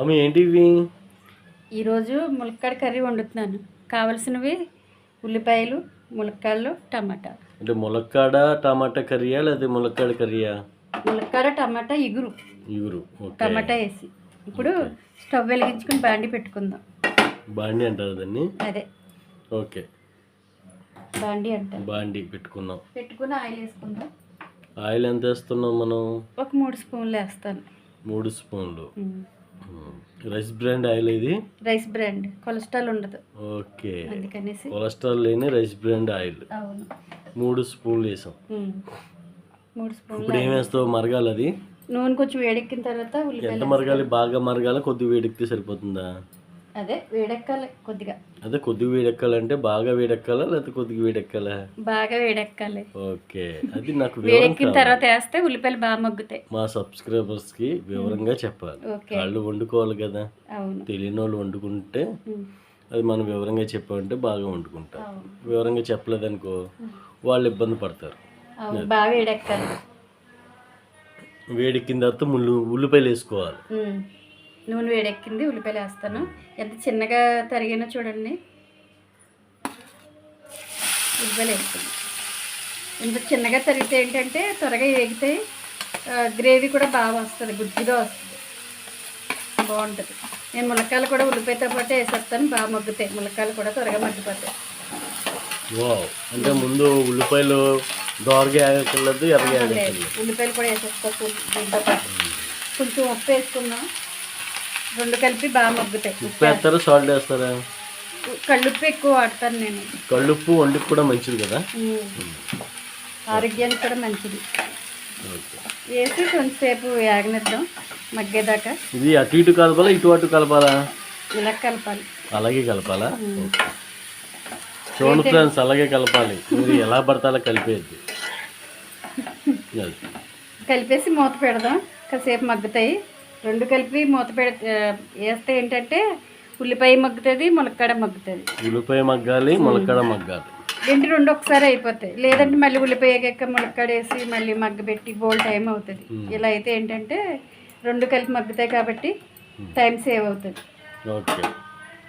ఆమె ఏంటి ఇవి ఈరోజు ములక్కాడ కర్రీ వండుతున్నాను. కావలసినవి ఉల్లిపాయలు ములక్కాడలు టమాటా. అంటే ములక్కాడ టమాటా కర్రీయా లేదా ములక్కాడ కర్రీయా? ములక్కాడ టమాటా ఇగురు. ఇగురు టమాటా వేసి. ఇప్పుడు స్టవ్ వెలిగించుకుని బాండి పెట్టుకుందాం. బాండి అంటారు దాన్ని? అదే. ఓకే. బాండి అంటారు. బాండి పెట్టుకుందాం. పెట్టుకుని ఆయిల్ వేసుకుందాం. ఆయిల్ ఎంత వేస్తున్నాం మనం? ఒక మూడు స్పూన్లు వేస్తాను. మూడు స్పూన్లు. రైస్ బ్రాండ్ ఆయిల్ ఇది? Rice brand. కొలెస్ట్రాల్ ఉండదు. ఓకే. అందుకనేసి. కొలెస్ట్రాల్ లేని రైస్ బ్రాండ్ ఆయిల్. అవును. మూడు స్పూన్లు వేసాం. మూడు స్పూన్లు ఇప్పుడు ఏం వేస్తావు మరగాలి అది? నూనె కొంచెం వేడెక్కిన తర్వాత ఎంత మరగాలి? బాగా మరగాలి? కొద్ది వేడెక్కితే సరిపోతుందా? అదే వేడెక్కాలి కొద్దిగా. అదే కొద్దిగా వేడెక్కాలంటే బాగా వేడెక్కాలా లేకపోతే కొద్దిగా వేడెక్కాలా? బాగా వేడెక్కాలి. ఓకే అది నాకు వేడెక్కిన. తర్వాత వేస్తే ఉల్లిపాయలు బాగా మగ్గుతాయి. మా సబ్స్క్రైబర్స్కి వివరంగా చెప్పాలి. వాళ్ళు వండుకోవాలి కదా? తెలియని వాళ్ళు వండుకుంటే. అది మనం వివరంగా చెప్పామంటే బాగా వండుకుంటారు. అవును. వివరంగా చెప్పలేదనుకో వాళ్ళు ఇబ్బంది పడతారు. బాగా వేడెక్కాలి. వేడెక్కిన తర్వాత ముళ్ళు ఉల్లిపాయలు వేసుకోవాలి. నూనె వేడెక్కింది ఉల్లిపాయలు వేస్తాను. ఎంత చిన్నగా తరిగినా చూడండి. ఉల్లిపాయలు వేస్తుంది ఎంత చిన్నగా తరిగితే ఏంటంటే త్వరగా వేగితే గ్రేవీ కూడా బాగా వస్తుంది గుజ్జుగా వస్తుంది. బాగుంటుంది. నేను ములక్కాయలు కూడా ఉల్లిపాయతో పాటు వేసేస్తాను బాగా మగ్గుతాయి. ములక్కాయలు కూడా త్వరగా మగ్గిపోతాయి. అంటే ముందు ఉల్లిపాయలు దోరగా ఉల్లిపాయలు కూడా వేసేసుకోవచ్చు దీంతో పాటు. కొంచెం ఉప్పు వేసుకుందాం. రెండు కలిపి బాగా మగ్గుతాయి ఉప్పు వేస్తారా? సాల్ట్ వేస్తారా? కళ్ళుప్పు ఎక్కువ వాడతాను నేను. కళ్ళుప్పు వండికి కూడా మంచిది కదా? ఆరోగ్యానికి కూడా మంచిది. వేసి కొంచెంసేపు యాగనిద్దాం మగ్గేదాకా. ఇది అటు ఇటు కలపాలా ఇటు అటు కలపాలా? ఇలా కలపాలి. అలాగే కలపాలా? చూడండి ఫ్రెండ్స్ అలాగే కలపాలి. మీరు ఎలా పడితే అలా కలిపేది. కలిపేసి మూత పెడదాం. కాసేపు మగ్గుతాయి. రెండు కలిపి మూత పెడ వేస్తే ఏంటంటే ఉల్లిపాయ మగ్గుతుంది ములక్కాడ మగ్గుతుంది. ఉల్లిపాయ మగ్గాలి ములక్కడ మగ్గాలి. ఏంటి రెండు ఒకసారి అయిపోతాయి. లేదంటే మళ్ళీ ఉల్లిపాయ ఎక్క ములక్కాడ వేసి మళ్ళీ మగ్గబెట్టి బోల్ టైం అవుతుంది. ఇలా అయితే ఏంటంటే రెండు కలిపి మగ్గుతాయి కాబట్టి టైం సేవ్ అవుతుంది. ఓకే.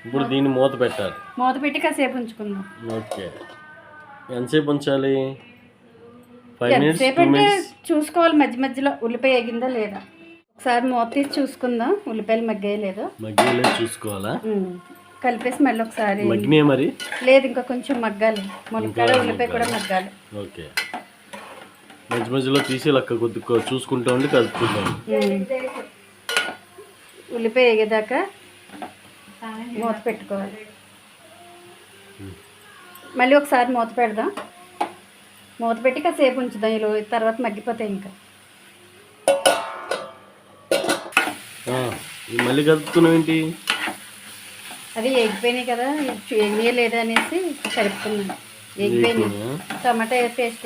ఇప్పుడు దీన్ని మూత పెట్టాలి. మూత పెట్టి కాసేపు ఉంచుకుందాం. ఓకే. ఎంతసేపు ఉంచాలి? ఎంతసేపు అంటే చూసుకోవాలి మధ్య మధ్యలో ఉల్లిపాయ ఎగిందా లేదా? ఒకసారి మూత తీసి చూసుకుందాం. ఉల్లిపాయలు మగ్గాయి లేదో. మగ్గిలే చూసుకోవాలా. కలిపేసి మళ్ళీ ఒకసారి మగ్గినాయి మరి? లేదు ఇంకా కొంచెం మగ్గాలి. ములక్కాడ ఉల్లిపాయ కూడా మగ్గాలి. ఓకే. మధ్య మధ్యలో తీసి లెక్క కొద్ది చూసుకుంటా ఉండి కలుపుకుంటా. ఉల్లిపాయ ఎగేదాకా మూత పెట్టుకోవాలి. మళ్ళీ ఒకసారి మూత పెడదాం. మూత పెట్టి కాసేపు ఉంచుదాం. ఇలా తర్వాత మగ్గిపోతాయి ఇంకా. మళ్ళీ కలుపుతున్నావు ఏంటి? అది ఎగిపోయినాయి కదా ఎగినాయి లేదా అనేసి కలుపుకున్నాను ఎగిపోయినాయి. వేగిపోయినాయా? టమాటా పేస్ట్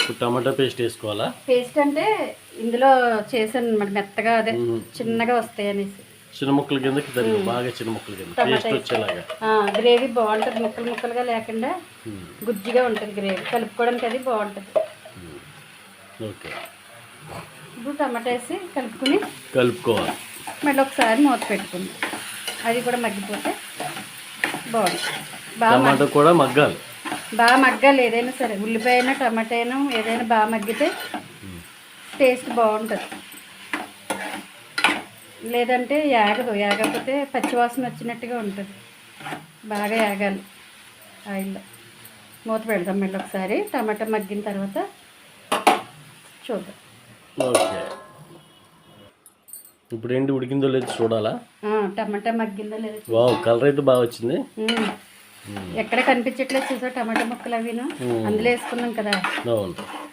ఇప్పుడు టమాటా పేస్ట్ వేసుకోవాలా? పేస్ట్ అంటే ఇందులో చేశాను అనమాట మెత్తగా అదే. చిన్నగా వస్తాయి అనేసి. చిన్న ముక్కల తరిగి బాగా చిన్న ముక్కల కింద. పేస్ట్ వచ్చేలాగా. గ్రేవీ బాగుంటుంది ముక్కలు ముక్కలుగా లేకుండా గుజ్జుగా ఉంటుంది గ్రేవీ. కలుపుకోవడానికి అది బాగుంటుంది. ఓకే. ఇప్పుడు టమాటా వేసి కలుపుకుని కలుపుకోవాలి. మళ్ళీ ఒకసారి మూత పెట్టుకుందాం. అది కూడా మగ్గిపోతే బాగుంటుంది. టమాటా కూడా మగ్గాలి. బాగా మగ్గాలి. ఏదైనా సరే ఉల్లిపాయ అయినా టమాటా అయినా ఏదైనా బాగా మగ్గితే. టేస్ట్ బాగుంటుంది. లేదంటే యాగదు. యాగకపోతే పచ్చివాసన వచ్చినట్టుగా ఉంటుంది. బాగా యాగాలి ఆయిల్లో. మూత పెడదాం మళ్ళీ ఒకసారి. టమాటా మగ్గిన తర్వాత చూద్దాం. ఓకే. ఇప్పుడు ఏంటి ఉడికిందో లేదో చూడాలా? టమాటా మగ్గిందో లేదో వావ్ కలర్ అయితే బాగా వచ్చింది. ఎక్కడ కనిపించట్లేదు చూసా టమాటా ముక్కలు అవిను అందులో వేసుకున్నాం కదా.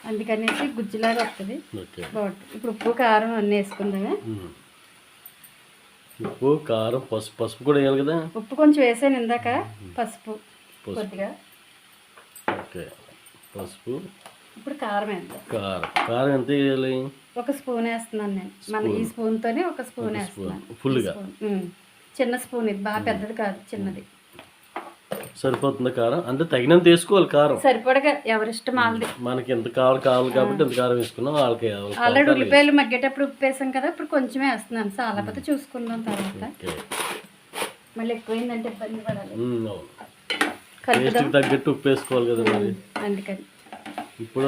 అందుకనేసి గుజ్జులాగా వస్తుంది బాగుంటుంది ఇప్పుడు ఉప్పు కారం అన్నీ వేసుకుందామే. ఉప్పు కారం పసుపు. పసుపు కూడా వేయాలి కదా? ఉప్పు కొంచెం వేసాను ఇందాక. పసుపు పసుపు. కొద్దిగా. ఓకే. పసుపు. ఇప్పుడు కారం వేద్దాం కారం. కారం ఎంత వేయాలి? ఒక స్పూన్ వేస్తున్నాను నేను. మన ఈ స్పూన్తోనే ఒక స్పూన్ వేస్తున్నాను. ఫుల్గా. చిన్న స్పూన్. ఇది బాగా పెద్దది కాదు చిన్నది. సరిపోతుంది కారం? అంటే తగినంత వేసుకోవాలి కారం. సరిపడగా ఎవరిష్టం వాళ్ళది. మనకి ఎంత కావాలి కావాలి కాబట్టి ఎంత కారం వేసుకున్నాం వాళ్ళకి ఆల్రెడీ ఉల్లిపాయలు మగ్గేటప్పుడు ఉప్పు వేసాం కదా ఇప్పుడు కొంచెమే వేస్తున్నాను. చాలాపోతే చూసుకుందాం తర్వాత. మళ్ళీ ఎక్కువైందంటే ఇబ్బంది పడాలి. తగ్గట్టు ఉప్పు వేసుకోవాలి కదా మరి. అందుకని. ఇప్పుడు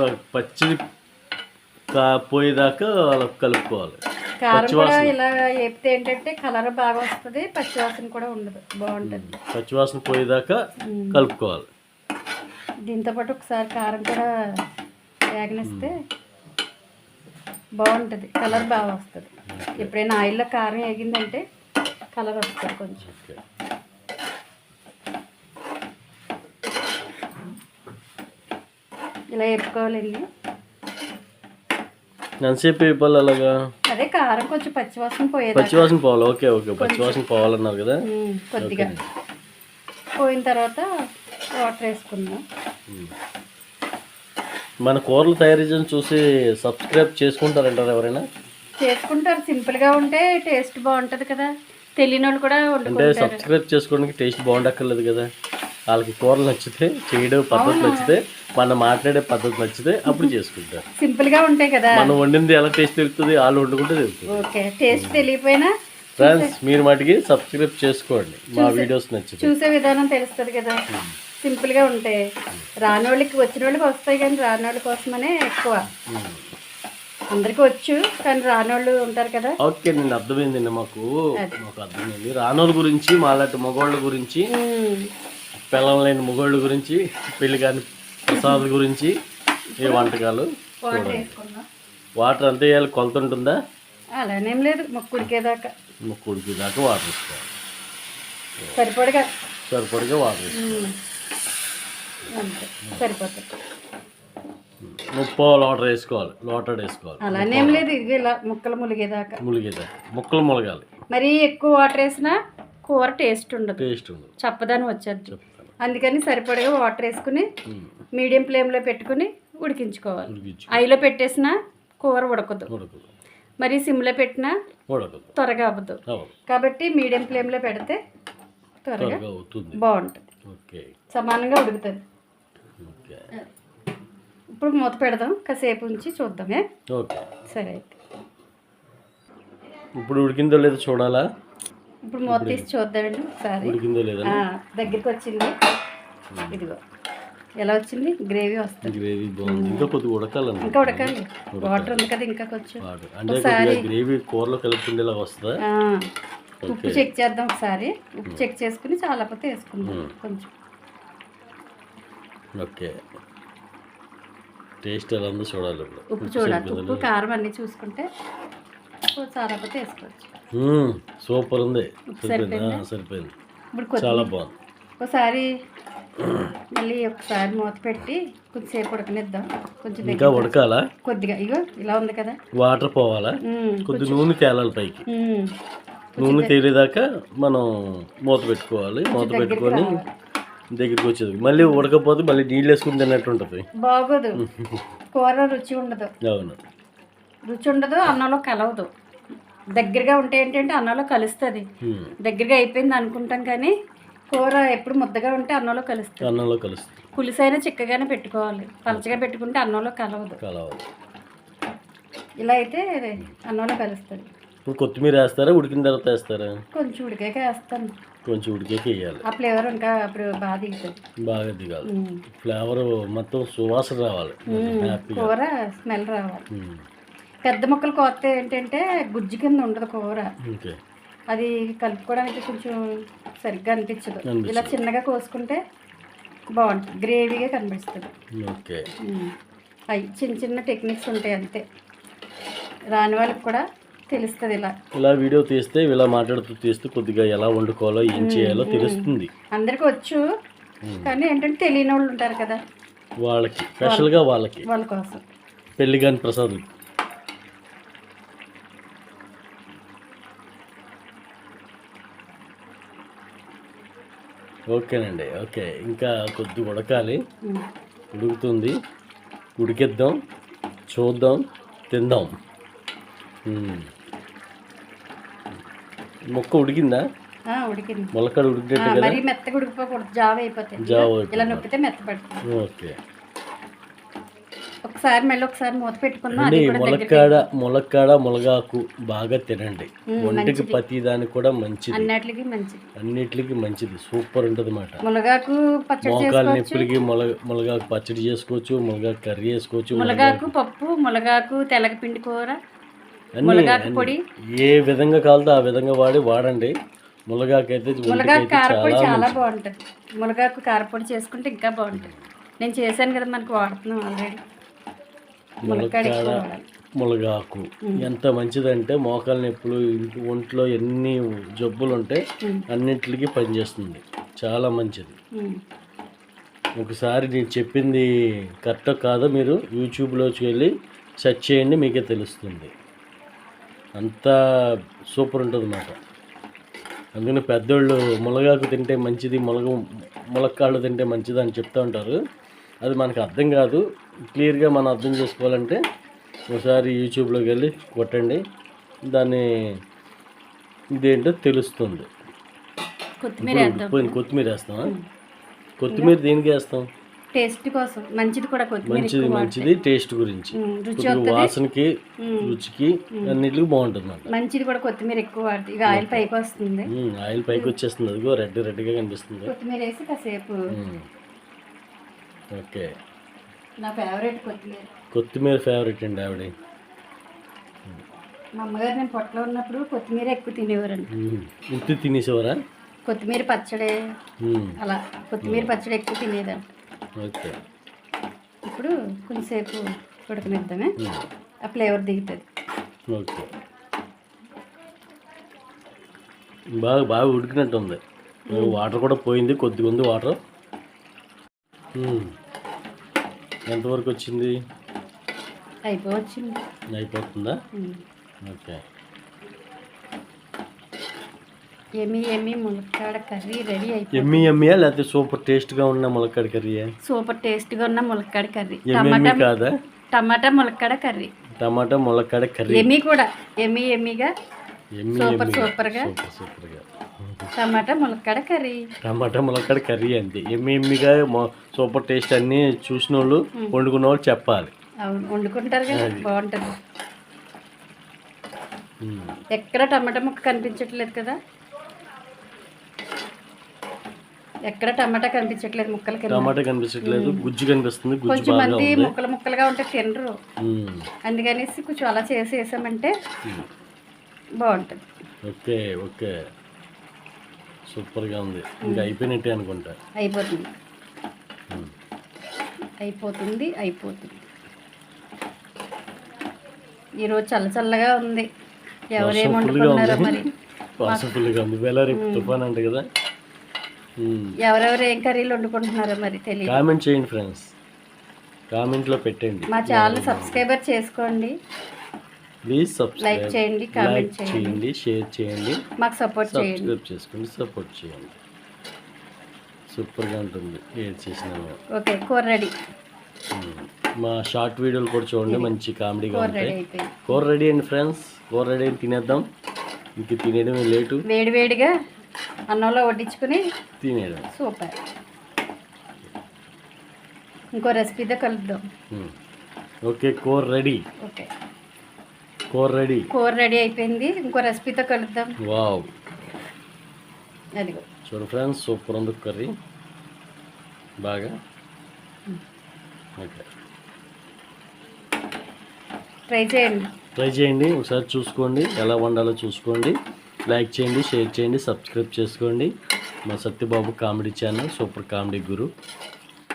కా పోయేదాకా అలా కలుపుకోవాలి. కారం కూడా ఇలా వేపితే ఏంటంటే కలర్ బాగా వస్తుంది పచ్చివాసన కూడా ఉండదు బాగుంటుంది. పచ్చివాసన పోయేదాకా కలుపుకోవాలి. దీంతో పాటు ఒకసారి కారం కూడా వేగనిస్తే బాగుంటుంది కలర్ బాగా వస్తుంది. ఎప్పుడైనా ఆయిల్లో కారం వేగిందంటే కలర్ వస్తుంది కొంచెం. ఇలా వేపుకోవాలండి ఎంతసేపు వేపాలి అలాగా? అదే కారం కొంచెం పచ్చివాసన పోయేదా పచ్చివాసన పోవాలి. Okay okay. పచ్చివాసన పోవాలన్నారు కదా? కొద్దిగా. పోయిన తర్వాత వాటర్ వేసుకుందాం. మన కూరలు తయారు చూసి సబ్స్క్రైబ్ చేసుకుంటారంటారు ఎవరైనా? చేసుకుంటారు. సింపుల్గా ఉంటే టేస్ట్ బాగుంటుంది కదా. తెలియని వాళ్ళు కూడా అంటే సబ్స్క్రైబ్ చేసుకోవడానికి టేస్ట్ బాగుండక్కర్లేదు కదా? వాళ్ళకి కూరలు నచ్చితే చేయడం పద్ధతి నచ్చితే మనం మాట్లాడే పద్ధతి నచ్చితే అప్పుడు చేసుకుంటారు. సింపుల్గా ఉంటాయి కదా. మనం వండింది ఎలా టేస్ట్ తెలుస్తుంది వాళ్ళు వండుకుంటే తెలుస్తుంది. ఓకే టేస్ట్ తెలియపోయినా ఫ్రెండ్స్ మీరు మటుకి సబ్స్క్రైబ్ చేసుకోండి. మా వీడియోస్ నచ్చితే. చూసే విధానం తెలుస్తుంది కదా. సింపుల్గా ఉంటాయి రాని వాళ్ళకి వచ్చిన వాళ్ళకి వస్తాయి కానీ రాని వాళ్ళ కోసమనే ఎక్కువ. అందరికీ వచ్చు కానీ రాని వాళ్ళు ఉంటారు కదా. ఓకే నేను అర్థమైందండి మాకు. మాకు అర్థమైంది. రానోళ్ళ గురించి మాలాంటి మగవాళ్ళ గురించి ఉమ్, పిల్లలు లేని మగవాళ్ళ గురించి పెళ్ళి కాని ప్రసాద్ గురించి ఈ వంటకాలు? వాటర్ అంతే వేయాలి కొలత ఉంటుందా? అలానేం లేదు ముక్కుడికేదాకా ముక్కుడికి దాకా వాటర్ వేసుకోవాలి. సరిపడగా. సరిపడిగా వాటర్ సరిపోతుంది ముప్పో లోటర్ వేసుకోవాలి లోటర్ వేసుకోవాలి. అలానేం లేదు ఇది ఇలా ముక్కలు ములిగేదాకా. ములిగేదాకా ముక్కలు ములగాలి. మరీ ఎక్కువ వాటర్ వేసినా కూర టేస్ట్ ఉండదు. టేస్ట్ ఉండదు. చప్పదాని వచ్చేది. అందుకని సరిపడగా వాటర్ వేసుకుని. మీడియం ఫ్లేమ్లో పెట్టుకుని ఉడికించుకోవాలి. ఉడికించు ఐలో పెట్టేసిన కూర ఉడకదు. మరి సిమ్లో పెట్టినా త్వరగా అవ్వదు. కాబట్టి మీడియం ఫ్లేమ్లో పెడితే త్వరగా బాగుంటుంది. ఓకే. సమానంగా ఉడుకుతుంది. ఇప్పుడు మూత పెడదాం. కాసేపు ఉంచి చూద్దామే సరే అయితే. ఇప్పుడు ఉడికిందో లేదో చూడాలా? ఇప్పుడు మూత తీసి చూద్దామండి ఒకసారి. దగ్గరికి వచ్చింది ఇదిగో. ఎలా వచ్చింది? గ్రేవీ వస్తుంది. గ్రేవీ బాగుంది. ఇంకా కొద్దిగా ఇంకా ఉడకాలి. వాటర్ ఉంది కదా ఇంకా కొంచెం. గ్రేవీ కూరలో కలుపుకుండేలా వస్తుందా? ఉప్పు చెక్ చేద్దాం ఒకసారి. ఉప్పు చెక్ చేసుకుని చాలా పోతే వేసుకుందాం కొంచెం. ఓకే. టేస్ట్ ఎలా ఉందో చూడాలి ఉప్పు చూడాలి. ఉప్పు కారం అన్నీ చూసుకుంటే వేసుకోవచ్చు సూపర్ ఉంది. సరిపోయింది? సరిపోయిందా? ఇప్పుడు చాలా బాగుంది. ఒకసారి మళ్ళీ ఒకసారి మూత పెట్టి కొంచెంసేపు ఉడకనిద్దాం. కొంచెం ఇంకా ఉడకాలా? కొద్దిగా. ఇగో ఇలా ఉంది కదా? వాటర్ పోవాలా? కొద్ది నూనె తేలాలి పైకి. నూనె తేలేదాకా మనం మూత పెట్టుకోవాలి. మూత పెట్టుకొని దగ్గరికి వచ్చేది మళ్ళీ ఉడకపోతే మళ్ళీ నీళ్ళు వేసుకుని తిన్నట్టు ఉంటుంది. బాగోదు. కూర రుచి ఉండదు. అవును. రుచి ఉండదు అన్నంలో కలవదు. దగ్గరగా ఉంటే ఏంటంటే అన్నంలో కలుస్తుంది. దగ్గరగా అయిపోయింది అనుకుంటాం కానీ కూర ఎప్పుడు ముద్దగా ఉంటే అన్నంలో కలుస్తుంది. అన్నంలో కలుస్తుంది. పులుసైనా చిక్కగానే పెట్టుకోవాలి. పలచగా పెట్టుకుంటే అన్నంలో కలవదు. కలవాలి ఇలా అయితే అన్నంలో కలుస్తుంది. ఇప్పుడు కొత్తిమీర వేస్తారా? ఉడికిన తర్వాత వేస్తారా? కొంచెం ఉడికాక వేస్తాను. కొంచెం ఉడికేకి వేయాలి. ఆ ఫ్లేవర్ ఇంకా అప్పుడు బాగా దిగుతుంది. బాగా దిగాలి. ఫ్లేవర్ మొత్తం సువాసన రావాలి. కూర స్మెల్ రావాలి. పెద్ద ముక్కలు కోస్తే ఏంటంటే గుజ్జు కింద ఉండదు కూర. అది కలుపుకోవడానికి కొంచెం సరిగ్గా అనిపించదు. అనిపించదు. ఇలా చిన్నగా కోసుకుంటే బాగుంటుంది. గ్రేవీగా కనిపిస్తుంది. ఓకే. అవి చిన్న చిన్న టెక్నిక్స్ ఉంటాయి అంతే. రాని వాళ్ళకి కూడా తెలుస్తుంది ఇలా. ఇలా వీడియో తీస్తే ఇలా మాట్లాడుతూ తీస్తే కొద్దిగా ఎలా వండుకోవాలో ఏం చేయాలో తెలుస్తుంది. అందరికీ వచ్చు. కానీ ఏంటంటే తెలియని వాళ్ళు ఉంటారు కదా. వాళ్ళకి స్పెషల్గా వాళ్ళకి. వాళ్ళ కోసం. పెళ్ళి కాని ప్రసాద్. ఓకేనండి ఓకే. ఇంకా కొద్ది ఉడకాలి. ఉడుకుతుంది. ఉడికిద్దాం. చూద్దాం. తిందాం. ముక్క ఉడికిందా? ఉడికింది. ములక్కాడ ఆ, ఉడికినట్టు కదా మెత్తగా ఉడికిపోకూడదు. జావ జావ ఇలా అయిపోతుంది. నొక్కితే మెత్తపడుతుంది ఓకే. ఒకసారి మళ్ళీ ఒకసారి మూత దగ్గరికి ములక్కాడ ములక్కాడ ములగాకు బాగా తినండి. ఒంటికి. ప్రతి దానికి కూడా మంచిది. అన్నిటికీ మంచిది. అన్నిటికి మంచిది. సూపర్ ఉంటుంది అన్నమాట మునగాకు పచ్చడి మోకాలు చేసుకోవచ్చు. నొప్పులకి ములగ ములగాకు పచ్చడి చేసుకోవచ్చు ములగాకు కర్రీ చేసుకోవచ్చు మునగాకు పప్పు మునగాకు తెల్లగపిండి కూర. పొడి. ఏ విధంగా కావాలో ఆ విధంగా వాడి వాడండి. ములగాకు అయితే ఒంటికి కారపొడి చాలా బాగుంటుంది. మునగాకు కారపొడి చేసుకుంటే ఇంకా బాగుంటుంది. నేను చేశాను కదా మనకు వాడుతున్నాం ఆల్రెడీ ములక్కాడ ములగాకు. ఎంత మంచిదంటే మోకాలు నొప్పులు ఒంట్లో ఎన్ని జబ్బులు ఉంటే. అన్నింటికి పనిచేస్తుంది. చాలా మంచిది. ఒకసారి నేను చెప్పింది కరెక్ట్ కాదో మీరు యూట్యూబ్లోకి వెళ్ళి సెర్చ్ చేయండి మీకే తెలుస్తుంది. అంత సూపర్ ఉంటుంది అన్నమాట అందుకని పెద్దోళ్ళు మునగాకు తింటే మంచిది ములగ ములక్కాళ్ళు తింటే మంచిది అని చెప్తూ ఉంటారు. అది మనకు అర్థం కాదు. క్లియర్గా మనం అర్థం చేసుకోవాలంటే ఒకసారి యూట్యూబ్లోకి వెళ్ళి కొట్టండి. దాన్ని ఇదేంటో తెలుస్తుంది. కొత్తిమీర పోయిన కొత్తిమీర వేస్తామా కొత్తిమీర దేనికి వేస్తాం? టేస్ట్ కోసం. మంచిది కూడా మంచిది మంచిది టేస్ట్ గురించి. వాసనకి. రుచికి అన్నిటికి బాగుంటుంది మంచిది కూడా కొత్తిమీర ఎక్కువ ఇక ఆయిల్ పైకి వస్తుంది. ఆయిల్ పైకి వచ్చేస్తుంది. అదిగో రెడ్ రెడ్గా కనిపిస్తుంది. కొత్తిమీర వేసి కాసేపు. ఓకే. నా ఫేవరెట్ కొత్తిమీర. కొత్తిమీర ఫేవరెట్ అండి ఆవిడ. మా అమ్మగారు నేను పొట్టలో ఉన్నప్పుడు కొత్తిమీర ఎక్కువ తినేవారండి. ఉత్తి తినేసేవారా? కొత్తిమీర పచ్చడి. అలా కొత్తిమీర పచ్చడి ఎక్కువ తినేదండి ఓకే. ఇప్పుడు కొంచెంసేపు ఉడకనిద్దామే. ఆ ఫ్లేవర్ దిగుతుంది. ఓకే. బాగా బాగా ఉడికినట్టు ఉంది వాటర్ కూడా పోయింది కొద్దిగా ఉంది వాటర్. ఎంతవరకు వచ్చింది? అయిపోవచ్చింది. అయిపోతుందా. ఓకే. ఎమ్మి ఎమ్మి ములక్కాడ కర్రీ రెడీ అయిపోయింది. ఎమ్మి ఎమ్మియా? లేకపోతే సూపర్ టేస్ట్గా ఉన్న ములక్కాడ కర్రీయా? సూపర్ టేస్ట్గా ఉన్న ములక్కాడ కర్రీ. టమాటా కాదా? టమాటా ములక్కాడ కర్రీ. టమాటా ములక్కాడ కర్రీ. ఎమ్మి కూడా. ఎమ్మి ఎమ్మిగా. ఎమ్మి సూపర్ సూపర్గా. సూపర్ సూపర్గా. టమాటా ములక్కాడ కర్రీ. టమాటా ములక్కాడ కర్రీ అంతే ఎమ్మి ఎమ్మిగా సూపర్ టేస్ట్ అన్నీ చూసిన వాళ్ళు వండుకున్న వాళ్ళు చెప్పాలి. అవును వండుకుంటారు కదా బాగుంటుంది. ఎక్కడ టమాటా ముక్క కనిపించట్లేదు కదా? ఎక్కడ టమాటా కనిపించట్లేదు ముక్కలు టమాటా కనిపించట్లేదు గుజ్జు కనిపిస్తుంది కొంచెం మంది ముక్కలు ముక్కలుగా ఉంటే తినరు. అందుకనేసి కొంచెం అలా చేసి వేసామంటే బాగుంటుంది. Okay okay. సూపర్గా ఉంది. ఇంకా అయిపోయినట్టే అనుకుంటా. అయిపోతుంది. అయిపోతుంది అయిపోతుంది. ఈరోజు చల్ల చల్లగా ఉంది. ఎవరేం వర్షం ఫుల్గా వండుకున్నారో ఉంది. మరి? ఫుల్గా ఉంది. వేళ రేపు తుఫాన్ అంట కదా. ఎవరెవరు ఏం కర్రీలు వండుకుంటున్నారో మరి తెలియదు కామెంట్ చేయండి ఫ్రెండ్స్. కామెంట్లో పెట్టండి. మా ఛానల్ సబ్స్క్రైబర్ చేసుకోండి. ప్లీజ్ లైక్ సబ్స్క్రైబ్ చేయండి కామెంట్ చేయండి. షేర్ చేయండి. మాకు సపోర్ట్ చేయండి. సబ్స్క్రైబ్ చేసుకోండి సపోర్ట్ చేయండి. సూపర్గా ఉంటుంది. ఏది చేసినా ఓకే కూర రెడీ ఉమ్. మా షార్ట్ వీడియోలు కూడా చూడండి మంచి కామెడీగా ఉంటాయి. కూర రెడీ అండి ఫ్రెండ్స్ కూర రెడీ అని తినేద్దాం. ఇంక తినేయడమే లేటు. వేడి వేడిగా అన్నంలో వడ్డించుకుని తినేయడం సూపర్ ఇంకో రెసిపీతో కలుద్దాం. ఓకే కూర రెడీ ఓకే కూర రెడీ? కూర రెడీ అయిపోయింది. ఇంకో రెసిపీతో కలుద్దాం. వావ్. అదిగో. చూడు ఫ్రెండ్స్ సూపర్ ఉంది కర్రీ. బాగా? ఓకే. ట్రై చేయండి. ట్రై చేయండి. ఒకసారి చూసుకోండి. ఎలా వండాలో చూసుకోండి. లైక్ చేయండి షేర్ చేయండి సబ్స్క్రైబ్ చేసుకోండి. మా Satyababu comedy channel super comedy గురు.